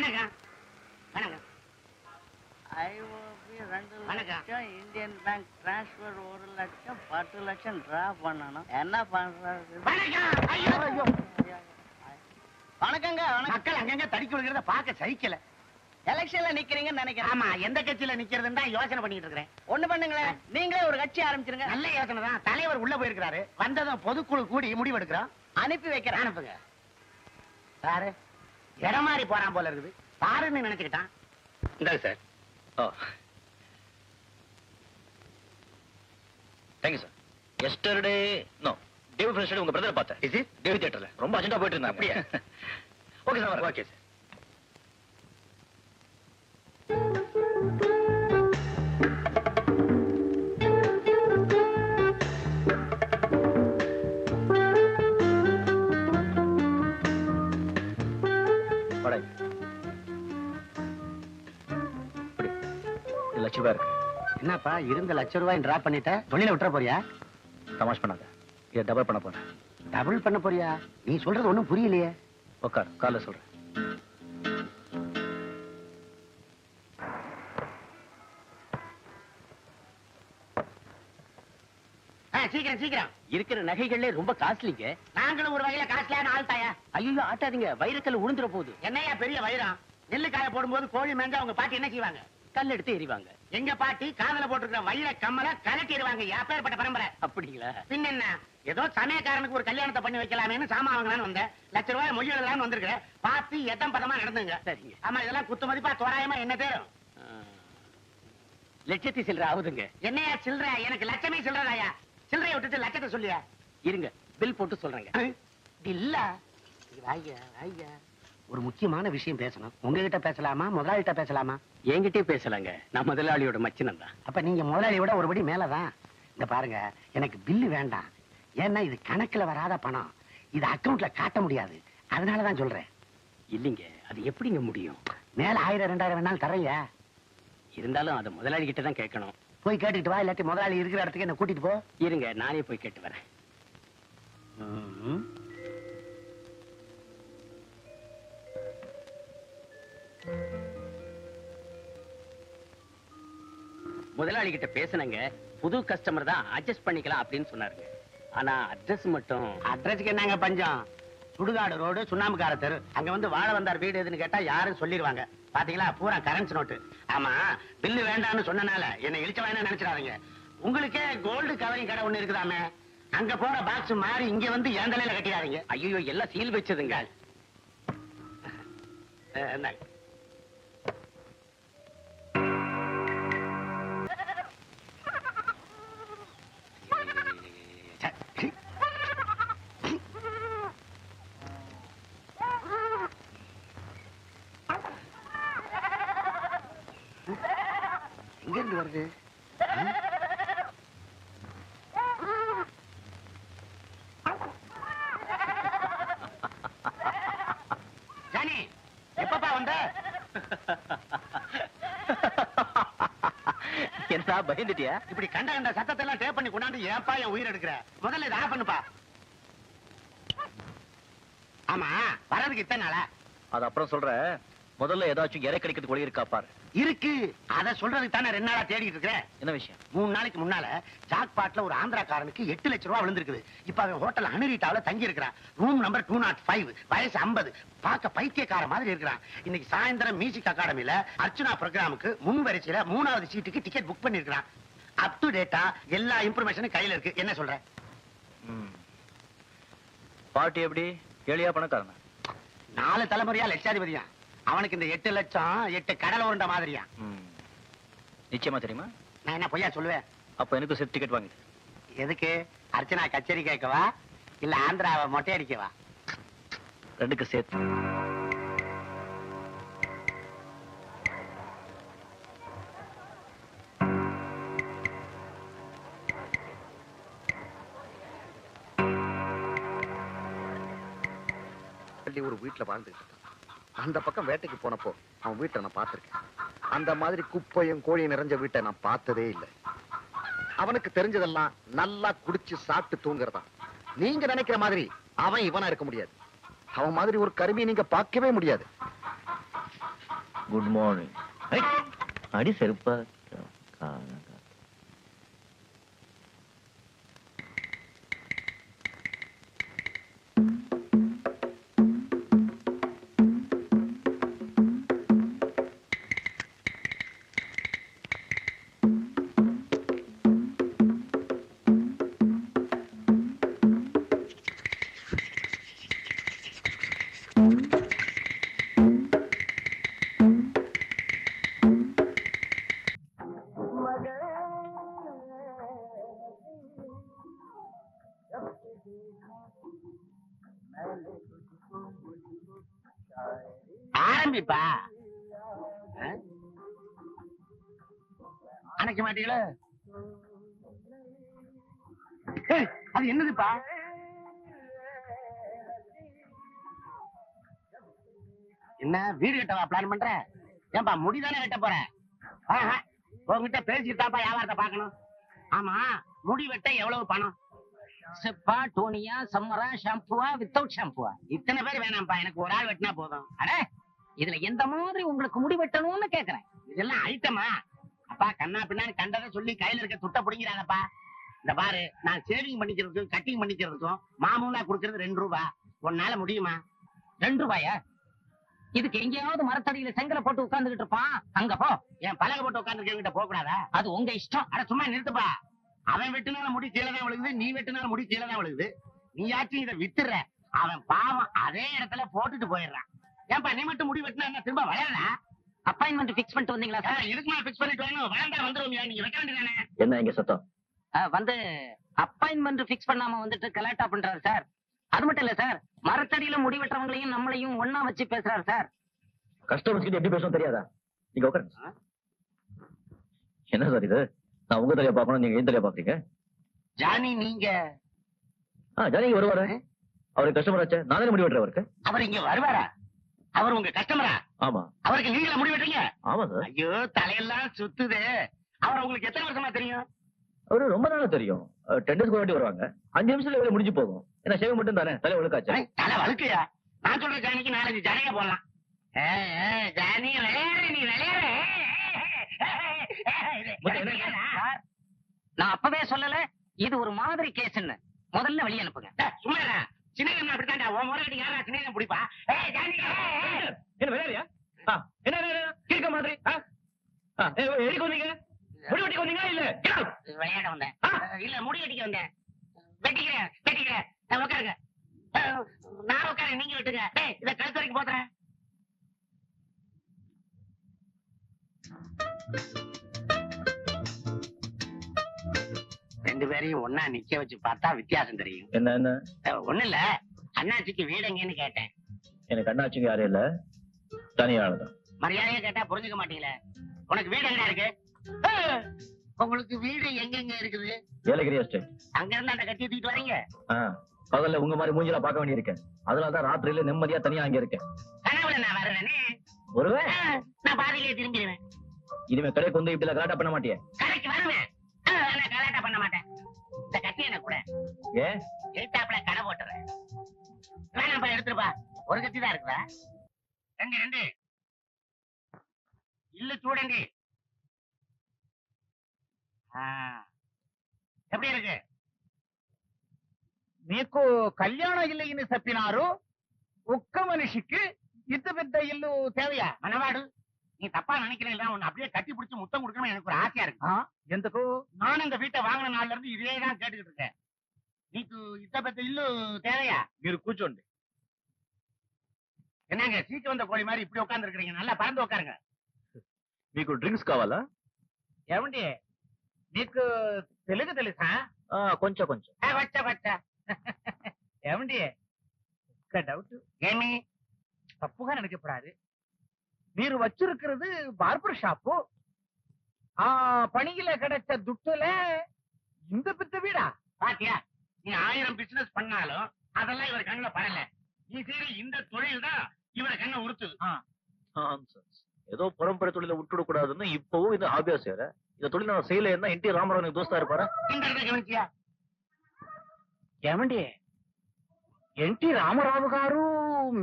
வணக்கம். வணக்கம். ஐஓபி ரெண்டு வணக்கம். லட்சம் இந்தியன் பேங்க் டிரான்ஸ்ஃபர் ஒரு லட்சம் பத்து லட்சம் டிரா பண்ணணும். என்ன பண்றது? வணக்கங்க மக்கள் அங்கங்க தடிக்க விழுகிறத பார்க்க சகிக்கல. எலெக்ஷன்ல நிக்கிறீங்கன்னு நினைக்கிறேன். ஆமா எந்த கட்சியில நிக்கிறதுன்னு தான் யோசனை பண்ணிட்டு இருக்கிறேன். ஒண்ணு பண்ணுங்களேன். நீங்களே ஒரு கட்சி ஆரம்பிச்சிருங்க. நல்ல யோசனை தான். தலைவர் உள்ள போயிருக்கிறாரு. வந்ததும் பொதுக்குழு கூடி முடிவு எடுக்கிறோம் அனுப்பி வைக்கிறேன். அனுப்புங்க. பாரு இடம் மாறி போறான் போல இருக்குது. பாருன்னு நினைச்சுக்கிட்டான். இந்தாங்க sir. Oh. Thank you sir yesterday no David friends உங்க பிரதர் பார்த்தேன். இது டேவிட் தியேட்டர்ல ரொம்ப அர்ஜென்ட்டா போயிட்டு இருந்தாங்க. அப்படியே? ஓகே சார் ஓகே சார் என்னப்பா இருந்த லட்ச ரூபாய் டிரா பண்ணிட்ட? தொழில விட்டுற போறியா? தமாஷ் பண்ணாத. இதை டபுள் பண்ண போறேன். டபுள் பண்ண போறியா? நீ சொல்றது ஒண்ணும் புரியலையே. உட்கார் காலைல சொல்றேன். சீக்கிரம் சீக்கிரம். இருக்கிற நகைகள்ல ரொம்ப காஸ்ட்லிங்க. நாங்களும் ஒரு வகையில காசுலான ஆள்தாயா ஐயோ ஆட்டாதீங்க. வைரக்கல் உளுந்துற போகுது. என்னையா பெரிய வைரம் நெல்லு காய போடும்போது கோழி மேஞ்சா அவங்க பாட்டி என்ன செய்வாங்க? கல் எடுத்து எறிவாங்க. எங்க பாட்டி காதல போட்டிருக்கிற வைர கம்மல கலட்டிடுவாங்க எப்பேற்பட்ட பரம்பரை. அப்படிங்களா? பின்ன என்ன ஏதோ சமயக்காரனுக்கு ஒரு கல்யாணத்தை பண்ணி வைக்கலாமேன்னு சாமான் வாங்கலாம்னு வந்தேன். லட்ச ரூபாய் மொழி எழுதலாம்னு வந்திருக்கிறேன். பார்த்து எத்தம் பதமா நடந்துங்க. சரிங்க. ஆமா இதெல்லாம் குத்து மதிப்பா தோராயமா என்ன தேரும். லட்சத்தி சில்லற ஆகுதுங்க. என்னையா சில்ற எனக்கு லட்சமே சில்றதாயா சில்லறைய விட்டுட்டு லட்சத்தை சொல்லியா? இருங்க பில் போட்டு சொல்றேங்க. இல்ல வாய்யா வாய்யா. ஒரு முக்கியமான விஷயம் பேசணும். உங்ககிட்ட பேசலாமா? முதலாளிகிட்ட பேசலாமா? என்கிட்டயே பேசலாங்க. நான் முதலாளியோட மச்சினம் தான் அப்ப நீங்க முதலாளியை விட ஒருபடி மேலதான். இந்த பாருங்க எனக்கு பில்லு வேண்டாம். ஏன்னா இது கணக்குல வராத பணம். இது அக்கவுண்ட்ல காட்ட முடியாது. அதனாலதான் சொல்றேன். இல்லைங்க அது எப்படிங்க முடியும்? மேல ஆயிரம் ரெண்டாயிரம் வேணாலும் தரையா இருந்தாலும் அதை முதலாளி கிட்ட தான் கேட்கணும். போய் கேட்டுட்டு வா இல்லாட்டி முதலாளி இருக்கிற இடத்துக்கு என்ன கூட்டிட்டு போ. இருங்க நானே போய் கேட்டு வரேன். முதலாளி கிட்ட பேசுனங்க. புது கஸ்டமர் தான் அட்ஜஸ்ட் பண்ணிக்கலாம் அப்படின்னு சொன்னாருங்க. ஆனா அட்ரஸ் மட்டும் அட்ரஸ்க்கு என்னங்க பஞ்சம்? சுடுகாடு ரோடு சுண்ணாம்புக்கார தெரு. அங்க வந்து வாழ வந்தார் வீடு எதுன்னு கேட்டா யாரும் சொல்லிடுவாங்க பாத்தீங்களா? பூரா கரன்சி நோட்டு ஆமா பில்லு வேண்டாம்னு சொன்னனால என்ன இழிச்ச வேணா நினைச்சிடாதீங்க. உங்களுக்கே கோல்டு கவரிங் கடை ஒண்ணு இருக்குதாமே? அங்க போற பாக்ஸ் மாறி இங்க வந்து என் தலையில கட்டிடாதீங்க. ஐயோ எல்லாம் சீல் வச்சதுங்க. என்ன பயந்துட்டியா? இப்படி கண்ட கண்ட சத்தத்தை எல்லாம் டேப் பண்ணி கொண்டாந்து ஏப்பா என் உயிர் எடுக்கிற? முதல்ல இதை ஆஃப் பண்ணுப்பா. ஆமா வர்றதுக்கு இத்தனை நாளா? அது அப்புறம் சொல்ற முதல்ல ஏதாச்சும் இறை கிடைக்கிறது ஒளி இருக்கா பாரு. இருக்கு. அத சொல்றதுக்கு தானே ரெண்டு நாளா தேடிட்டு இருக்கிறேன் என்ன விஷயம்? மூணு நாளைக்கு முன்னால ஜாக்பாட்ல ஒரு ஆந்திராக்காரனுக்கு எட்டு லட்ச ரூபா விழுந்திருக்குது. இப்ப அவன் ஹோட்டல் அனுரிட்டாவில தங்கி இருக்கிறான் room number two naught five வயசு ஐம்பது. பார்க்க பைத்தியக்கார மாதிரி இருக்கிறான். இன்னைக்கு சாயந்தரம் மியூசிக் அகாடமில அர்ச்சனா ப்ரோக்ராமுக்கு முன் வரிசையில மூணாவது சீட்டுக்கு டிக்கெட் புக் பண்ணிருக்கான் அப் டு டேட்டா எல்லா இன்ஃபர்மேஷனும் கையில இருக்கு. என்ன சொல்ற? ம். பாட்டி எப்படி? ஏழியா பணக்காரனா? நாலு தலைமுறையா லட்சாதிபதியா அவனுக்கு இந்த எட்டு லட்சம் எட்டு கடல் உருண்ட மாதிரியா. நிச்சயமா தெரியுமா? நான் என்ன பொய்யா சொல்லுவேன்? அப்ப எனக்கு செட் டிக்கெட் வாங்கி எதுக்கு? அர்ச்சனா கச்சேரி கேட்கவா? இல்ல ஆந்திராவை மொட்டை அடிக்கவா ரெண்டுக்கு சேர்த்து ஒரு வீட்டுல வாழ்ந்துட்டு இருக்கான். அந்த பக்கம் வேட்டைக்கு போனப்போ அவன் வீட்டை நான் பார்த்திருக்கேன். அந்த மாதிரி குப்பையும் கோழியும் நிறைஞ்ச வீட்டை நான் பார்த்ததே இல்லை. அவனுக்கு தெரிஞ்சதெல்லாம் நல்லா குடிச்சு சாப்பிட்டு தூங்குறதா நீங்க நினைக்கிற மாதிரி அவன் இவனா இருக்க முடியாது. அவன் மாதிரி ஒரு கருவியை நீங்க பார்க்கவே முடியாது. குட் மார்னிங் அடி செருப்பா. ஆரம்பிப்பா அணைக்க மாட்டீங்களா? அது என்னதுப்பா? என்ன வீடு கட்டவா பிளான் பண்ற? ஏன்பா முடிதானே வெட்ட போற? உங்ககிட்ட உன்கிட்ட வியாபாரத்தை பாக்கணும் ஆமா முடி வெட்ட எவ்வளவு பணம்? செப்பா டோனியா சம்மரா ஷாம்புவா வித்தவுட் ஷாம்புவா இத்தனை பேர் வேணாம்ப்பா எனக்கு ஒரு ஆள் வெட்டினா போதும். அட! இதுல எந்த மாதிரி உங்களுக்கு முடி வெட்டணும்னு கேக்குறேன். இதெல்லாம் அழுத்தமா? அப்பா கண்ணா பின்னான்னு கண்டதை சொல்லி கையில இருக்க துட்ட புடிங்கிறானப்பா இந்த பாரு நான் சேவிங் பண்ணிக்கிறதுக்கும் கட்டிங் பண்ணிக்கிறதுக்கும் மாமூலா கொடுக்கறது ரெண்டு ரூபா. உன்னால முடியுமா? ரெண்டு ரூபாயா? இதுக்கு எங்கேயாவது மரத்தடியில செங்கலை போட்டு உட்கார்ந்துகிட்டு இருப்பான். அங்க போ. என் பலகை போட்டு உட்காந்துருக்கவங்கிட்ட போக கூடாதா அது உங்க இஷ்டம். அட சும்மா நிறுத்துப்பா. அவன் வெட்டினால முடி கீழே தான் விழுகுது நீ வெட்டினால முடி கீழே தான் விழுகுது. நீயாச்சும் இதை வித்துற அவன் பாவம் அதே இடத்துல போட்டுட்டு போயிடுறான். ஏன்பா நீ மட்டும் முடி வெட்டினா என்ன திரும்ப வளரல? அப்பாயின்மெண்ட் ஃபிக்ஸ் பண்ணிட்டு வந்தீங்களா சார் இதுக்கு நான் பிக்ஸ் பண்ணிட்டு வரணும். வளர்ந்தா வந்துருவோம் நீங்க வைக்க வேண்டியதானே என்ன இங்க சத்தம்? வந்து அப்பாயின்மெண்ட் ஃபிக்ஸ் பண்ணாம வந்துட்டு கலாட்டா பண்றாரு சார் அது மட்டும் இல்ல சார் மரத்தடியில முடி வெட்டுறவங்களையும் நம்மளையும் ஒண்ணா வச்சு பேசுறாரு சார் கஸ்டமர்ஸ் கிட்ட எப்படி பேசணும் தெரியாதா? நீங்க உட்காருங்க என்ன சார் இது? நான் உங்க தலையை பார்க்கணும் நீங்க என் தலையை பாக்குறீங்க ஜானி நீங்க. ஆ ஜானகி வருவாரு. அவருக்கு கஸ்டமர் ஆச்சே. நானே முடி வெட்டுறேன் அவருக்கு. அவர் இங்க வருவாரா? அவர் உங்க கஸ்டமரா ஆமா. அவருக்கு நீங்கள முடி வெட்டுறீங்க? ஆமா சார் ஐயோ தலையெல்லாம் சுத்துது. அவர் உங்களுக்கு எத்தனை வருஷமா தெரியும்? அவரு ரொம்ப நாளா தெரியும். டேஸ்க்கு வாட்டி வருவாங்க. அஞ்சு நிமிஷத்துல வேலை முடிஞ்சு போகும். ஏன்னா சேவை மட்டும் தானே? தலை ஒழுக்காச்சு ஐய், தலை வழுக்கையா? நான் சொல்ற ஜானிக்கு நாலஞ்சு ஜனைய போடலாம். ஜானி விளையாடு நீ விளையாடு. என்ன? நான்? அப்பவே சொல்லல இது ஒரு மாதிரி கேஸ்ன்னு முதல்ல வெளிய அனுப்புங்க. சும்மா இருடா. சின்ன கண்ணு அப்படித்தான்டா. உன் முறை கட்டி யாரா சின்ன கண்ணு பிடிப்பா ஏய் ஜானி. என்ன விளையாடியா என்ன மாதிரி எதுக்கு வந்தீங்க? முடி வெட்டிக்கு வந்தீங்களா இல்ல. விளையாட வந்தேன்? இல்ல முடி வெட்டிக்க வந்தேன். வெட்டிக்கிறேன் வெட்டிக்கிறேன். உட்காருங்க. நான் உட்காரு நீங்க வெட்டுங்க. டேய் இத கழுத்து வரைக்கும் போத்துறேன் ரெண்டு பேரையும் ஒன்னா நிக்க வச்சு பார்த்தா வித்தியாசம் தெரியும். என்ன ஒண்ணும் இல்ல. அண்ணாச்சிக்கு வீடு எங்கன்னு கேட்டேன். எனக்கு அண்ணாச்சுங்க யாரும் இல்ல. தனியாளதான் மரியாதையா கேட்டா புரிஞ்சுக்க மாட்டீங்களே? உனக்கு வீடு எங்க இருக்கு? உங்களுக்கு வீடு எங்கெங்க இருக்குது? ஏலகிரி எஸ்டேட் அங்க இருந்து அந்த கட்டி தூக்கிட்டு வரீங்க? பகல்ல உங்க மாதிரி மூஞ்சில பார்க்க வேண்டியிருக்கேன். அதனாலதான் ராத்திரியில நிம்மதியா தனியா அங்க இருக்கேன். கனவுல நான் வர்றேனே. ஒருவேளை? அஹ், நான் பாதியிலே திரும்பிடுவேன். இனிமே கடைக்கு வந்து இப்படி கலாட்டா பண்ண மாட்டியே? கடைக்கு வருவேன். நான் கலாட்டா பண்ண மாட்டேன். ஏன் எழுத்தாப்புல கடை போட்டுறேன் வேணாம்ப்பா எடுத்துருப்பா ஒரு கத்தி தான் இருக்குதா ரெண்டு ரெண்டு இல்ல చూడండి ఆ, எப்படி இருக்கு మీకు కళ్యాణ ఇల్లు ఇన్ని చెప్పినారు ఒక్క మనిషికి ఇంత పెద్ద ఇల్లు తేవయా மனவாடு நீ தப்பா நினைக்கிறீங்களா உன்னை அப்படியே கட்டி பிடிச்சு முத்தம் கொடுக்கணும் எனக்கு ஒரு ஆசையா இருக்கு ఎందుకు நானும் இந்த வீட்டை வாங்கின நாள்ல இருந்து இதே தான் கேட்டுக்கிட்டு இருக்கேன் నీకు ఇంత పెద్ద ఇల్లు தேவையா మీరు కూర్చోండి என்னங்க சீட்டு வந்த கோழி மாதிரி இப்படி உட்கார்ந்து இருக்கிறீங்க நல்லா பறந்து உட்காருங்க మీకు డ్రింక్స్ కావాలా ఏమండి నీకు తెలుగు తెలుసా ఆ, కొంచెం కొంచెం ఆ, వచ్చా వచ్చా ఏమండి ఒక్క డౌట్ ఏమి తప్పుగా நினைக்கப்படாது మీరు வச்சிருக்கிறது பார்பர் ஷாப்பு ஆ பணியில கிடைச்ச துட்டுல இந்த பெத்த வீடா பாத்தியா நீ ஆயிரம் பிசினஸ் பண்ணாலும் அதெல்லாம் இவர் கண்ணுல படல நீ செய்யற இந்த தொழில் தான் இவரை கண்ணை உறுத்துது Nonsense. ஏதோ பரம்பரை தொழில விட்டுட கூடாதுன்னு இப்பவும் இது ஆபியா சேர இந்த தொழில் நான் செய்யல என்ன என் டி ராமராவனுக்கு தோஸ்தா இருப்பாரா இந்த இடத்த கவனிச்சியா ఏమండి ఎన్టీ రామారావు గారు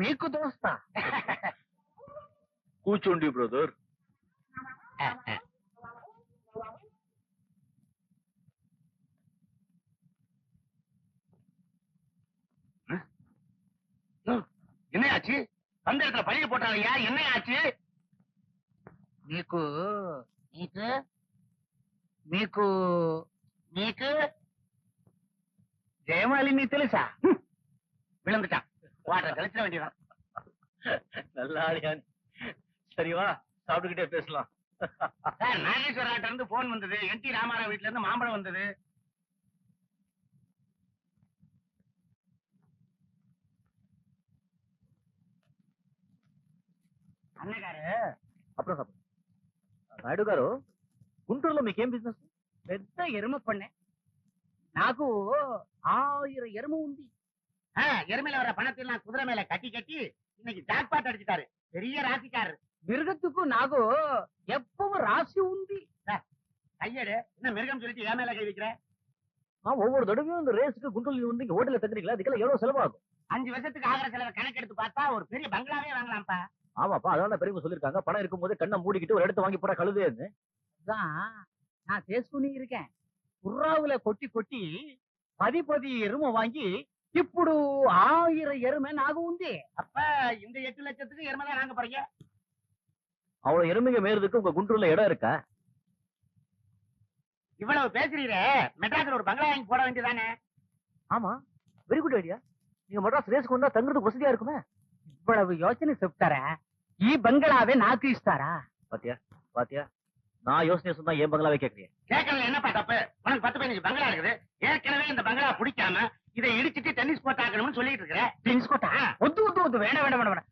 మీకు దోస్తా కూర్చోండి బ్రదర్ ஆச்சு வந்த இடத்துல பழிய போட்டாங்கய்யா என்ன ஆச்சு మీకు మీకు మీకు నీకు జయమాలిని తెలుసా விழுந்துட்டான் வாட்டர் கழிச்சிட வேண்டியதான் நல்ல ஆளியா நீ. சரி வா சாப்பிட்டுக்கிட்டே பேசலாம் சார் நாகேஸ்வராட்ட இருந்து போன் வந்தது என் டி ராமாராவ் வீட்ல இருந்து மாம்பழம் வந்தது అన్నగారు అప్పుడు నాయుడు గారు గుంటూరులో మీకేం బిజినెస్ పెద్ద ఎరుమ ஆயிரம் எருமை உண்டு. எருமையில வர பணத்தை நான் குதிரை மேல கட்டி கட்டி இன்னைக்கு ஜாக்பாட் அடிச்சுட்டாரு. பெரிய ராசிக்காரு மிருகத்துக்கும் நாகும் எப்பவும் ராசி உண்டு. கையடு. என்ன மிருகம் சொல்லிட்டு ஏன் மேல கை வைக்கிற? ஒவ்வொரு தடவையும் இந்த ரேஸுக்கு குண்டூர்ல வந்து இங்க அதுக்கெல்லாம் எவ்வளவு செலவாகும்? அஞ்சு வருஷத்துக்கு ஆகிற செலவை கணக்கெடுத்து பார்த்தா ஒரு பெரிய பங்களாவே வாங்கலாம்ப்பா. ஆமாப்பா அதான் பெரியவங்க சொல்லிருக்காங்க பணம் இருக்கும்போது கண்ணை மூடிக்கிட்டு ஒரு இடத்த வாங்கி போட கழுதுன்னு. அதான் நான் சேஸ் பண்ணி இருக்கேன். புறாவுல கொட்டி கொட்டி பதி பதி எருமை வாங்கி ఇప్పుడు ஆயிரம் எருமை நாக உந்தி. அப்ப இந்த எட்டு லட்சத்துக்கு எருமை தான் நாங்க போறீங்க? அவ்வளவு எருமைங்க மேறதுக்கு உங்க குண்டூர்ல இடம் இருக்க? இவ்வளவு பேசுறீரே மெட்ராஸ்ல ஒரு பங்களா வாங்கி போட வேண்டியதானே? ஆமா வெரி குட் ஐடியா. நீங்க மெட்ராஸ் ரேஸ்க்கு வந்தா தங்குறதுக்கு வசதியா இருக்குமே. இவ்வளவு யோசனை செப்டாரேன் ಈ ಬಂಗಳಾವೆ ನಾಲ್ಕು ಇಷ್ಟಾರಾ? பாத்தியா பாத்தியா நான் யோசனை சொன்னா ஏன் பங்களாவே கேக்குறீங்க கேட்கறதுல என்னப்பா தப்பு உனக்கு பத்து பதினஞ்சு பங்களா இருக்குது ஏற்கனவே இந்த பங்களா பிடிக்காம இதை இடிச்சிட்டு டென்னிஸ் கோர்ட் சொல்லிட்டு இருக்கிறேன் ஒத்து ஒத்து ஒத்து வேணாம் வேணாம் வேணாம்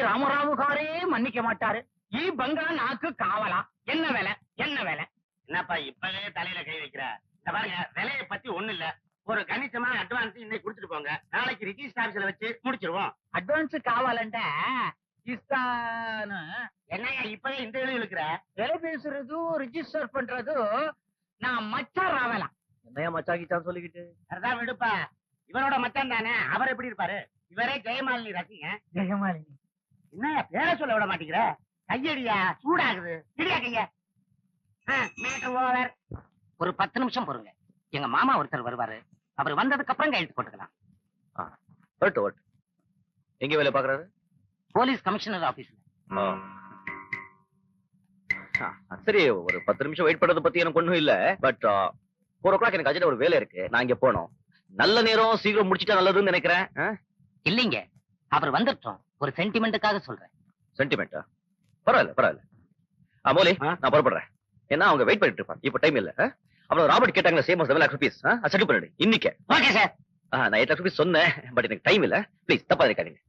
வேணாம் மன்னிக்க மாட்டாரு ஈ பங்களா நாக்கு காவலா என்ன வேலை என்ன வேலை என்னப்பா இப்பவே தலையில கை வைக்கிற? இந்த பாருங்க விலைய பத்தி ஒண்ணு இல்ல. ஒரு கணிசமான அட்வான்ஸ் இன்னைக்கு கொடுத்துட்டு போங்க. நாளைக்கு ரிஜிஸ்டர் ஆபீஸ்ல வச்சு முடிச்சிருவோம். அட்வான்ஸ் காவாலண்ட ரிஜிஸ்தான என்னையா இப்பவே இந்த எழுதி இருக்கிற விலை பேசுறதும் ரிஜிஸ்டர் பண்றதும் நான் மச்சான் ராவலாம் என்னையா மச்சா கிச்சான் சொல்லிக்கிட்டு? அதான் விடுப்பா. இவரோட மச்சான் தானே? அவர் எப்படி இருப்பாரு? இவரே ஜெயமாலினி ரசிங்க ஜெயமாலினி. என்னையா பேர சொல்ல விட மாட்டேங்கிற? கையடியா? சூடாகுது. சரியா கைய? மேட்டர் ஒரு பத்து நிமிஷம் பொறுங்க. எங்க மாமா ஒருத்தர் வருவாரு. அவர் வந்ததுக்கு அப்புறம் கையெழுத்து போட்டுக்கலாம். ஓட்டு ஓட்டு எங்க வேலை பாக்குறாரு போலீஸ் கமிஷனர் ஆபீஸ்ல. சரி ஒரு பத்து நிமிஷம் வெயிட் பண்றத பத்தி எனக்கு ஒண்ணும் இல்ல. பட் ஃபோர் ஓ கிளாக் எனக்கு அஜெண்டா ஒரு வேலை இருக்கு. நான் இங்க போனோம் நல்ல நேரம் சீக்கிரம் முடிச்சிட்டா நல்லதுன்னு நினைக்கிறேன். இல்லைங்க. அவர் வந்துட்டோம். ஒரு சென்டிமெண்ட்டுக்காக சொல்றேன். சென்டிமெண்டா பரவாயில்ல பரவாயில்ல. ஆ மோலி நான் புறப்படுறேன். ஏன்னா அவங்க வெயிட் பண்ணிட்டு இருப்பாங்க. இப்ப டைம் இல்ல? அப்புறம் ராபர்ட் கேட்டாங்க same seven lakh rupees settle பண்ணிடு. இன்னைக்கு. ஓகே சார் நான் எயிட் லேக் ருபீஸ் சொன்னேன் பட் எனக்கு டைம் இல்ல. ப்ளீஸ் தப்பா இருக்காதீங்க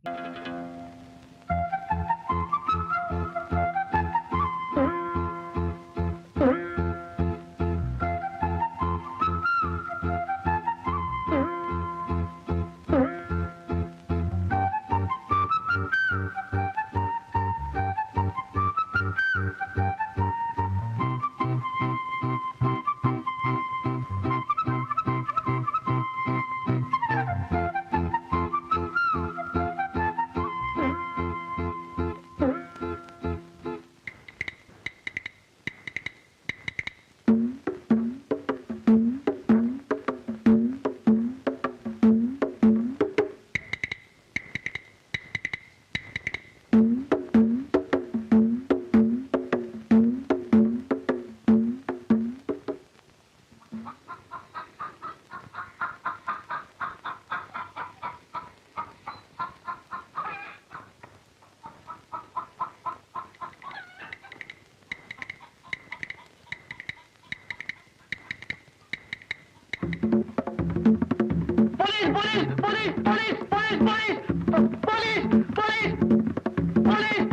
police police police police police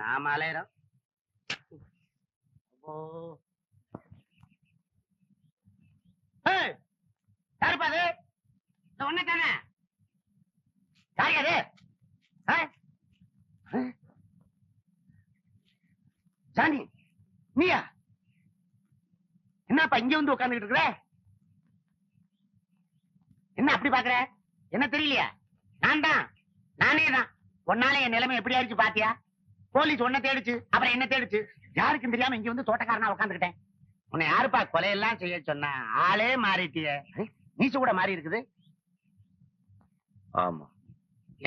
நாம அலையிறோம். ஓ யாருப்பா அது? ஒன்னதானே யார் அது? ஆ? சாண்டி நீயா? என்னப்பா இங்க வந்து உட்கார்ந்துட்டு இருக்கிற? என்ன அப்படி பாக்குற? என்ன தெரியலையா? நான் தான். நானே தான். உன்னால என் நிலைமை எப்படி ஆயிடுச்சு பாத்தியா? போலீஸ் உன்ன தேடிச்சு அப்புறம் என்ன தேடிச்சு. யாருக்கும் தெரியாம இங்க வந்து தோட்டக்காரனா உட்காந்துக்கிட்டேன் உன்னை யாருப்பா கொலையெல்லாம் செய்ய சொன்னா? ஆளே மாறிட்டிய. நீச்சு கூட மாறி இருக்குது? ஆமா.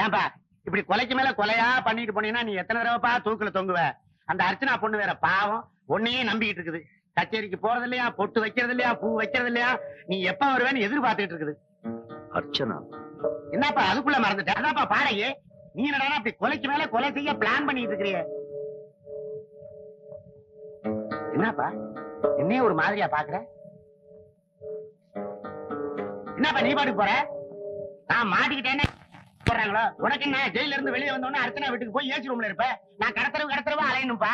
ஏன்பா இப்படி கொலைக்கு மேல கொலையா பண்ணிட்டு போனீங்கன்னா நீ எத்தனை தடவைப்பா தூக்குல தொங்குவ? அந்த அர்ச்சனா பொண்ணு வேற பாவம். உன்னையே நம்பிக்கிட்டு இருக்குது. கச்சேரிக்கு போறது இல்லையா பொட்டு வைக்கிறது இல்லையா பூ வைக்கிறது இல்லையா நீ எப்ப வருவேன்னு எதிர்பார்த்துட்டு இருக்குது. அர்ச்சனா. என்னப்பா அதுக்குள்ள மறந்துட்ட? அதான்ப்பா பாடையே நீ என்னடா அப்படி கொலைக்கு மேல கொலை செய்ய பிளான் பண்ணிட்டு இருக்கிறிய? என்னப்பா? என்னையும் ஒரு மாதிரியா பாக்குற? என்னப்பா நீ பாட்டுக்கு போற? நான் மாட்டிக்கிட்டேன்னு போடுறாங்களோ உனக்கு என்ன ஜெயில இருந்து வெளியே வந்தோடனே அர்ச்சனா வீட்டுக்கு போய் ஏசி ரூம்ல இருப்ப? நான் கடத்தரவு கடத்தரவா அலையணும்ப்பா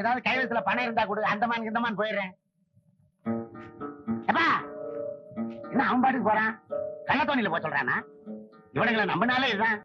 ஏதாவது கைவசத்துல பணம் இருந்தா கொடு. அந்தமான் இந்தமான் போயிடுறேன். எப்பா என்ன அவன் பாட்டுக்கு போறான்? கள்ளத்தோணியில போ சொல்றானா? இவனுங்களை நம்பினாலே இதுதான்.